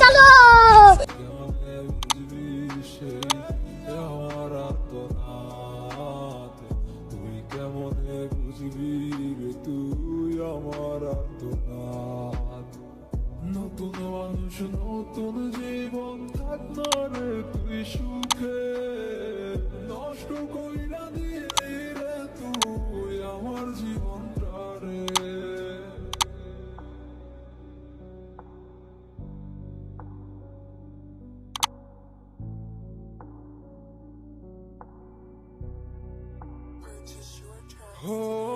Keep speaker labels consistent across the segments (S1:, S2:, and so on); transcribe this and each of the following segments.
S1: চলো তুই আমার আত্মনাথ নতুন মানুষ নতুন জীবন থাকনারে তুই সুখে Oh.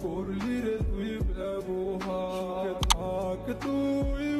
S1: করলি রে তুই ব্যবহার। থাক তুই।